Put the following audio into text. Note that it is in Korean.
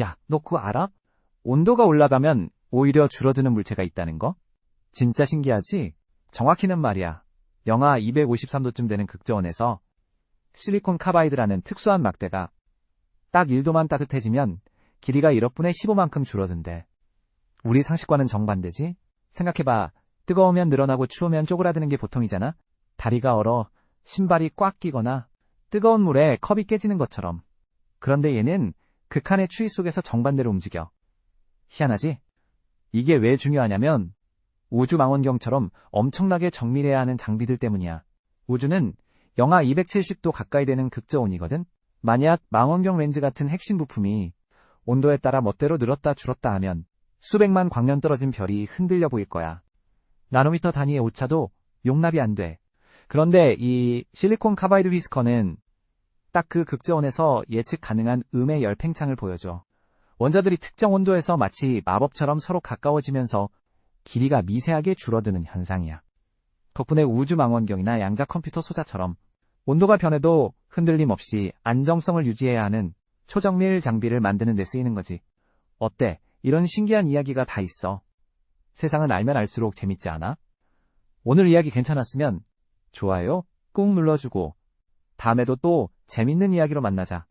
야, 너 그거 알아? 온도가 올라가면 오히려 줄어드는 물체가 있다는 거? 진짜 신기하지? 정확히는 말이야. 영하 253도쯤 되는 극저온에서 실리콘 카바이드라는 특수한 막대가 딱 1도만 따뜻해지면 길이가 1억분의 15만큼 줄어든대. 우리 상식과는 정반대지? 생각해봐. 뜨거우면 늘어나고 추우면 쪼그라드는 게 보통이잖아? 다리가 얼어 신발이 꽉 끼거나 뜨거운 물에 컵이 깨지는 것처럼. 그런데 얘는 극한의 추위 속에서 정반대로 움직여. 희한하지? 이게 왜 중요하냐면 우주 망원경처럼 엄청나게 정밀해야 하는 장비들 때문이야. 우주는 영하 270도 가까이 되는 극저온이거든. 만약 망원경 렌즈 같은 핵심 부품이 온도에 따라 멋대로 늘었다 줄었다 하면 수백만 광년 떨어진 별이 흔들려 보일 거야. 나노미터 단위의 오차도 용납이 안 돼. 그런데 이 실리콘 카바이드 휘스커는 딱 그 극저온에서 예측 가능한 음의 열팽창을 보여줘. 원자들이 특정 온도에서 마치 마법처럼 서로 가까워지면서 길이가 미세하게 줄어드는 현상이야. 덕분에 우주 망원경이나 양자 컴퓨터 소자처럼 온도가 변해도 흔들림 없이 안정성을 유지해야 하는 초정밀 장비를 만드는 데 쓰이는 거지. 어때? 이런 신기한 이야기가 다 있어. 세상은 알면 알수록 재밌지 않아? 오늘 이야기 괜찮았으면 좋아요 꾹 눌러주고 다음에도 또 재밌는 이야기로 만나자.